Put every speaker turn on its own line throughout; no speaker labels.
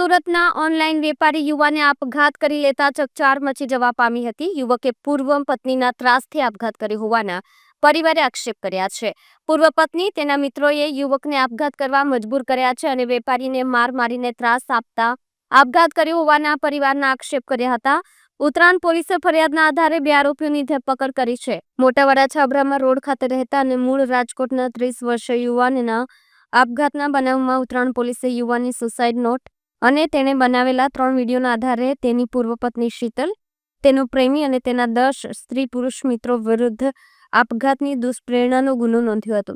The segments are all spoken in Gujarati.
સુરતના ઓનલાઈન વેપારી યુવાને આપઘાત કરી લેતા ચકચાર મચી જવા પામી હતી. યુવકે પૂર્વ પત્નીના ત્રાસથી આપઘાત કર્યો હોવાના પરિવારે આક્ષેપ કર્યા છે. પૂર્વ પત્ની તેના મિત્રોએ યુવકને આપઘાત કરવા મજબૂર કર્યા છે અને વેપારીને માર મારીને ત્રાસ આપતા આપઘાત કર્યો હોવાના પરિવારના આક્ષેપ કર્યા હતા. ઉત્તરાયણ પોલીસે ફરિયાદના આધારે બે આરોપીઓની ધરપકડ કરી છે. મોટાવાડા છાબરામાં રોડ ખાતે રહેતા અને મૂળ રાજકોટના ત્રીસ વર્ષીય યુવાનના આપઘાતના બનાવમાં ઉત્તરાયણ પોલીસે યુવાનની સુસાઇડ નોટ અને તેણે બનાવેલા ત્રણ વિડીયોના આધારે તેની પૂર્વપત્ની શીતલ, તેનો પ્રેમી અને તેના દસ સ્ત્રી પુરુષ મિત્રો વિરુદ્ધ આપઘાતની દુષ્પ્રેરણાનો ગુનો નોંધ્યો હતો,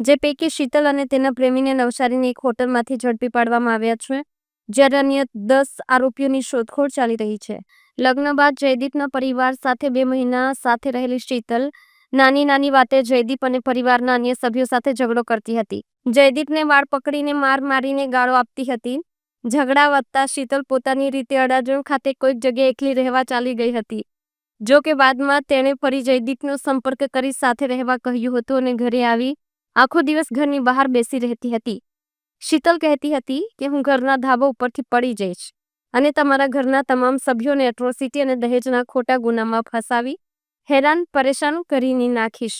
જે પૈકી શીતલ અને તેના પ્રેમીને નવસારીની એક હોટલમાંથી ઝડપી પાડવામાં આવ્યા છે, જ્યારે અન્ય દસ આરોપીઓની શોધખોળ ચાલી રહી છે. લગ્ન બાદ જયદીપના પરિવાર સાથે બે મહિના સાથે રહેલી શીતલ નાની નાની વાતે જયદીપ અને પરિવારના અન્ય સભ્યો સાથે ઝઘડો કરતી હતી. જયદીપને વાળ પકડીને માર મારીને ગાળો આપતી હતી. ઝઘડા વધતા શીતલ પોતાની રીતે અડાજણ ખાતે કોઈક જગ્યાએ એકલી રહેવા ચાલી ગઈ હતી. જો કે બાદમાં તેણે ફરી જયદીપનો સંપર્ક કરી સાથે રહેવા કહ્યું હતું અને ઘરે આવી આખો દિવસ ઘરની બહાર બેસી રહેતી હતી. શીતલ કહેતી હતી કે, હું ઘરના ધાબા ઉપરથી પડી જઈશ અને તમારા ઘરના તમામ સભ્યોને એટ્રોસિટી અને દહેજના ખોટા ગુનામાં ફસાવી હેરાન, પરેશાન કરીને નાખીશ.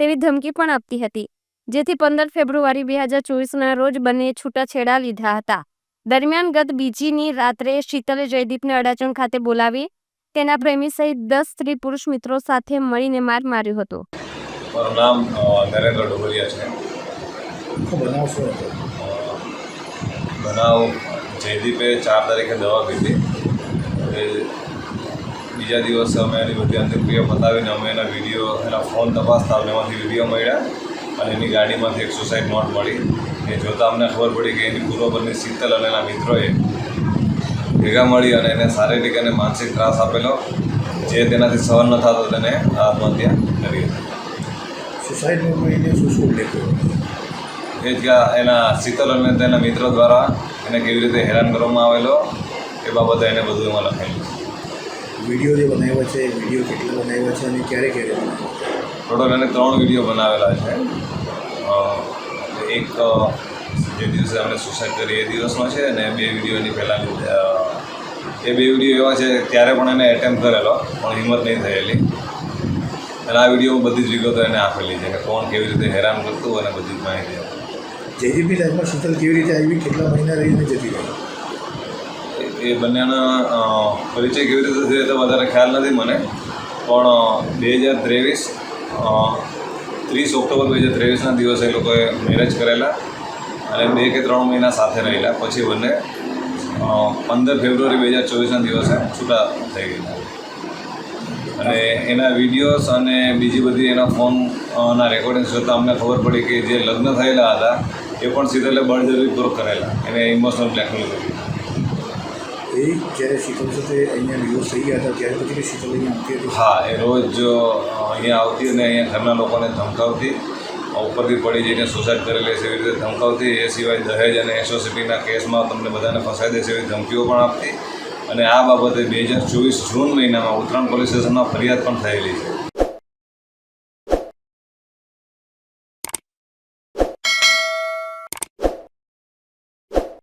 તેવી ધમકી પણ આપતી હતી, જેથી પંદર ફેબ્રુઆરી બે હજાર ચોવીસના રોજ બંને છૂટાછેડા લીધા હતા. દરમિયાન ગત બીજીની રાત્રે શીતલે જયદીપને અડાચણ ખાતે બોલાવી તેના પ્રેમી સહિત દસ સ્ત્રી પુરુષ મિત્રો સાથે મળીને માર માર્યો હતો.
મારું નામ નરેન્દ્ર ડોગરિયા છે.
બનાવ શું હતો?
બનાવ જયદીપે ચાર તારીખે દવા પીધી. બીજા દિવસે અમે એની બધી અંતિમક્રિયા પતાવીને અમે એના વીડિયો એના ફોન તપાસતા એમાંથી વીડિયો મળ્યા અને એની ગાડીમાંથી એક સુસાઇડ નોટ મળી. એ જોતાં અમને ખબર પડી કે એની પૂર્વપરની શીતલ અને એના મિત્રોએ ભેગા મળી અને એને શારીરિક અને માનસિક ત્રાસ આપેલો જે તેનાથી સહન ન થતો તેને આત્મહત્યા કરી હતી.
સુસાઇડનો કોઈને શું શું કર્યો?
એ ત્યાં એના શીતલ અને તેના મિત્રો દ્વારા એને કેવી રીતે હેરાન કરવામાં આવેલો એ બાબતે એને બધું એમાં લખાયેલું
વીડિયો જે બનાવ્યા છે એ વીડિયો કેટલા બનાવ્યા છે અને ક્યારે ક્યારે
ટોટલ એને ત્રણ વીડિયો બનાવેલા છે. એક જે દિવસે અમે સુસાઇડ કરી એ દિવસનો છે અને બે વિડીયોની પહેલાં એ બે વીડિયો એવા છે ત્યારે પણ એને એટેમ્પ કરેલો પણ હિંમત નહીં થયેલી. અને આ વીડિયો બધી જ વિગતો એને આપેલી છે કે કોણ કેવી રીતે હેરાન કરતું અને બધી જ માહિતી
જયદીપની લાઈફમાં શીતલ કેવી રીતે આવી કેટલા મહિના રહીને જતી રહી?
એ બંનેના પરિચય કેવી રીતે થયો તો વધારે ખ્યાલ નથી મને. પણ બે હજાર ત્રેવીસ ત્રીસ ઓક્ટોબર બે હજાર ત્રેવીસના દિવસે એ લોકોએ મેરેજ કરેલા અને બે કે ત્રણ મહિના સાથે રહેલા. પછી બંને પંદર ફેબ્રુઆરી બે હજાર ચોવીસના દિવસે છૂટા થઈ ગયેલા. અને એના વિડીયોઝ અને બીજી બધી એના ફોનના રેકોર્ડિંગ્સ રેકોર્ડિંગ જોતાં અમને ખબર પડી કે જે લગ્ન થયેલા હતા, એ પણ સીધેલે બળજબરીપૂર્વક કરેલા. એને ઇમોશનલ બ્લેકમેલ કર્યું
એ જ્યારે શીતલ સાથે અહીંયા ડિવોર્સ થઈ ગયા હતા, ત્યારે પછી શીતલ અહીંયા આવતી હતી.
હા, એ રોજ અહીંયા આવતી અને અહીંયા ઘરના લોકોને ધમકાવતી, ઉપરથી પડી જઈને સુસાઇડ કરેલી છે એવી રીતે ધમકાવતી. એ સિવાય દહેજ અને એસોસિટીના કેસમાં તમને બધાને ફસાઈ દેશે એવી ધમકીઓ પણ આપતી. અને આ બાબતે બે હજાર ચોવીસ જૂન મહિનામાં ઉત્તરાયણ પોલીસ સ્ટેશનમાં ફરિયાદ પણ થયેલી છે.